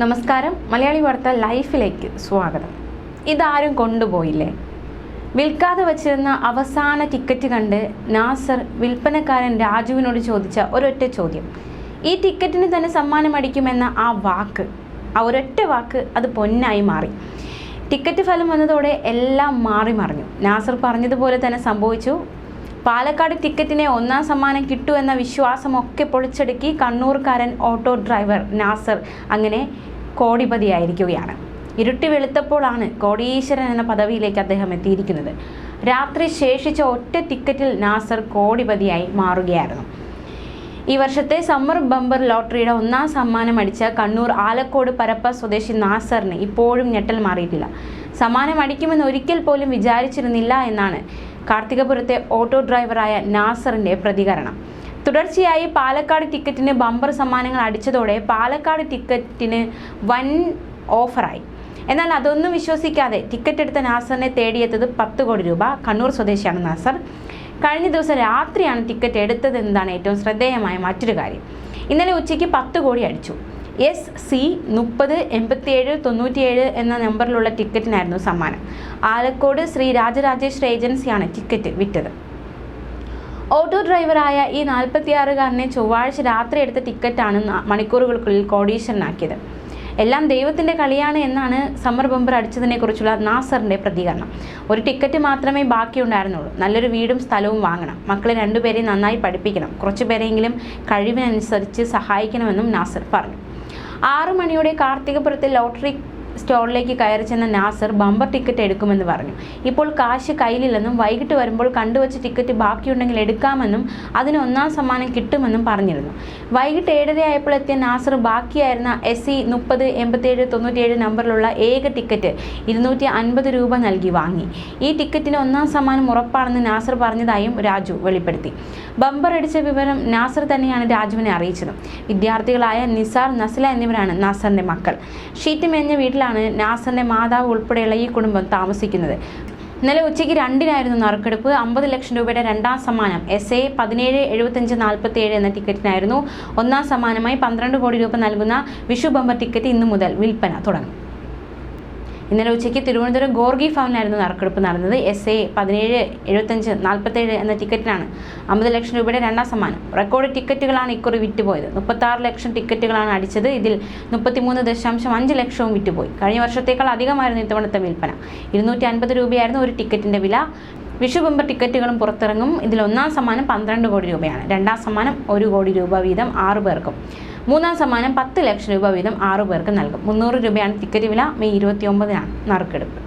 നമസ്കാരം. മലയാളി വാർത്ത ലൈഫിലേക്ക് സ്വാഗതം. ഇതാരും കൊണ്ടുപോയില്ലേ? വിൽക്കാതെ വച്ചിരുന്ന അവസാന ടിക്കറ്റ് കണ്ട് നാസർ വിൽപ്പനക്കാരൻ രാജുവിനോട് ചോദിച്ച ഒരൊറ്റ ചോദ്യം. ഈ ടിക്കറ്റിന് തന്നെ സമ്മാനമടിക്കുമെന്ന ആ വാക്ക് ആ ഒരൊറ്റ വാക്ക് അത് പൊന്നായി മാറി. ടിക്കറ്റ് ഫലം വന്നതോടെ എല്ലാം മാറി മറിഞ്ഞു. നാസർ പറഞ്ഞതുപോലെ തന്നെ സംഭവിച്ചു. പാലക്കാട് ടിക്കറ്റിനെ ഒന്നാം സമ്മാനം കിട്ടുമെന്ന വിശ്വാസമൊക്കെ പൊളിച്ചടുക്കി കണ്ണൂർക്കാരൻ ഓട്ടോ ഡ്രൈവർ നാസർ. അങ്ങനെ കോടിപതിയായിരിക്കുകയാണ്. ഇരുട്ടി വെളുത്തപ്പോഴാണ് കോടീശ്വരൻ എന്ന പദവിയിലേക്ക് അദ്ദേഹം എത്തിയിരിക്കുന്നത്. രാത്രി ശേഷിച്ച ഒറ്റ ടിക്കറ്റിൽ നാസർ കോടിപതിയായി മാറുകയായിരുന്നു. ഈ വർഷത്തെ സമ്മർ ബമ്പർ ലോട്ടറിയുടെ ഒന്നാം സമ്മാനം അടിച്ച കണ്ണൂർ ആലക്കോട് പരപ്പ സ്വദേശി നാസറിന് ഇപ്പോഴും ഞെട്ടൽ മാറിയിട്ടില്ല. സമ്മാനം അടിക്കുമെന്ന് ഒരിക്കൽ പോലും വിചാരിച്ചിരുന്നില്ല എന്നാണ് കാർത്തികപുരത്തെ ഓട്ടോ ഡ്രൈവറായ നാസറിന്റെ പ്രതികരണം. തുടർച്ചയായി പാലക്കാട് ടിക്കറ്റിന് ബമ്പർ സമ്മാനങ്ങൾ അടിച്ചതോടെ പാലക്കാട് ടിക്കറ്റിന് വൻ ഓഫറായി. എന്നാൽ അതൊന്നും വിശ്വസിക്കാതെ ടിക്കറ്റ് എടുത്ത നാസറിനെ തേടിയെത്തത് പത്ത് കോടി രൂപ. കണ്ണൂർ സ്വദേശിയാണ് നാസർ. കഴിഞ്ഞ ദിവസം രാത്രിയാണ് ടിക്കറ്റ് എടുത്തത് എന്നതാണ് ഏറ്റവും ശ്രദ്ധേയമായ മറ്റൊരു കാര്യം. ഇന്നലെ ഉച്ചയ്ക്ക് പത്ത് കോടി അടിച്ചു. എസ് സി മുപ്പത് എൺപത്തിയേഴ് തൊണ്ണൂറ്റിയേഴ് എന്ന നമ്പറിലുള്ള ടിക്കറ്റിനായിരുന്നു സമ്മാനം. ആലക്കോട് ശ്രീ രാജരാജേശ്വര ഏജൻസിയാണ് ടിക്കറ്റ് വിറ്റത്. ഓട്ടോ ഡ്രൈവറായ ഈ നാൽപ്പത്തിയാറുകാരനെ ചൊവ്വാഴ്ച രാത്രി എടുത്ത ടിക്കറ്റാണ് മണിക്കൂറുകൾക്കുള്ളിൽ കോടീശ്വരനാക്കിയത്. എല്ലാം ദൈവത്തിന്റെ കളിയാണ് എന്നാണ് സമ്മർ ബമ്പർ അടിച്ചതിനെക്കുറിച്ചുള്ള നാസറിന്റെ പ്രതികരണം. ഒരു ടിക്കറ്റ് മാത്രമേ ബാക്കിയുണ്ടായിരുന്നുള്ളൂ. നല്ലൊരു വീടും സ്ഥലവും വാങ്ങണം. മക്കളെ രണ്ടുപേരെയും നന്നായി പഠിപ്പിക്കണം. കുറച്ചു പേരെങ്കിലും കഴിവിനനുസരിച്ച് സഹായിക്കണമെന്നും നാസർ പറഞ്ഞു. ആറു മണിയോടെ കാർത്തികപുരത്തെ ലോട്ടറി സ്റ്റോറിലേക്ക് കയറി ചെന്ന നാസർ ബമ്പർ ടിക്കറ്റ് എടുക്കുമെന്ന് പറഞ്ഞു. ഇപ്പോൾ കാശ് കയ്യിലില്ലെന്നും വൈകിട്ട് വരുമ്പോൾ കണ്ടുവച്ച ടിക്കറ്റ് ബാക്കിയുണ്ടെങ്കിൽ എടുക്കാമെന്നും അതിന് ഒന്നാം സമ്മാനം കിട്ടുമെന്നും പറഞ്ഞിരുന്നു. വൈകിട്ട് ഏഴരയായപ്പോൾ എത്തിയ നാസർ ബാക്കിയായിരുന്ന എസ് സി മുപ്പത് എൺപത്തിയേഴ് തൊണ്ണൂറ്റിയേഴ് നമ്പറിലുള്ള ഏക ടിക്കറ്റ് ഇരുന്നൂറ്റി അൻപത് രൂപ നൽകി വാങ്ങി. ഈ ടിക്കറ്റിന് ഒന്നാം സമ്മാനം ഉറപ്പാണെന്ന് നാസർ പറഞ്ഞതായും രാജു വെളിപ്പെടുത്തി. ബമ്പർ അടിച്ച വിവരം നാസർ തന്നെയാണ് രാജുവിനെ അറിയിച്ചത്. വിദ്യാർത്ഥികളായ നിസാർ നസ്ല എന്നിവരാണ് നാസറിന്റെ മക്കൾ. ഷീറ്റ് മേഞ്ഞ വീട്ടിലാണ് നാസറിന്റെ മാതാവ് ഉൾപ്പെടെയുള്ള ഈ കുടുംബം താമസിക്കുന്നത്. ഇന്നലെ ഉച്ചയ്ക്ക് രണ്ടിനായിരുന്നു നറുക്കെടുപ്പ്. അമ്പത് ലക്ഷം രൂപയുടെ രണ്ടാം സമ്മാനം. എസ് എ പതിനേഴ് എഴുപത്തഞ്ച് നാൽപ്പത്തി ഏഴ് എന്ന ടിക്കറ്റിനായിരുന്നു. ഒന്നാം സമ്മാനമായി പന്ത്രണ്ട് കോടി രൂപ നൽകുന്ന വിഷു ബമ്പർ ടിക്കറ്റ് ഇന്നു മുതൽ വിൽപ്പന തുടങ്ങും. ഇന്നലെ ഉച്ചയ്ക്ക് തിരുവനന്തപുരം ഗോർഗി ഫാമിലായിരുന്നു നറുക്കെടുപ്പ് നടന്നത്. എസ് എ പതിനേഴ് എഴുപത്തഞ്ച് നാൽപ്പത്തേഴ് എന്ന ടിക്കറ്റിനാണ്. അമ്പത് ലക്ഷം രൂപയുടെ രണ്ടാം സമ്മാനം. റെക്കോർഡ് ടിക്കറ്റുകളാണ് ഇക്കുറി വിറ്റുപോയത്. മുപ്പത്താറ് ലക്ഷം ടിക്കറ്റുകളാണ് അടിച്ചത്. ഇതിൽ മുപ്പത്തിമൂന്ന് ദശാംശം അഞ്ച് ലക്ഷവും വിറ്റുപോയി. കഴിഞ്ഞ വർഷത്തേക്കാൾ അധികമായിരുന്നു ഇത്തവണത്തെ വിൽപ്പന. ഇരുന്നൂറ്റി അൻപത് രൂപയായിരുന്നു ഒരു ടിക്കറ്റിന്റെ വില. വിഷു ബമ്പർ ടിക്കറ്റുകളും പുറത്തിറങ്ങും. ഇതിൽ ഒന്നാം സമ്മാനം പന്ത്രണ്ട് കോടി രൂപയാണ്. രണ്ടാം സമ്മാനം ഒരു കോടി രൂപ വീതം ആറു പേർക്കും. മൂന്നാം സമ്മാനം പത്ത് ലക്ഷം രൂപ വീതം ആറു പേർക്ക് നൽകും. മുന്നൂറ് രൂപയാണ് ടിക്കറ്റ് വില. മെയ് ഇരുപത്തി ഒമ്പതിനാണ് നറുക്കെടുപ്പ്.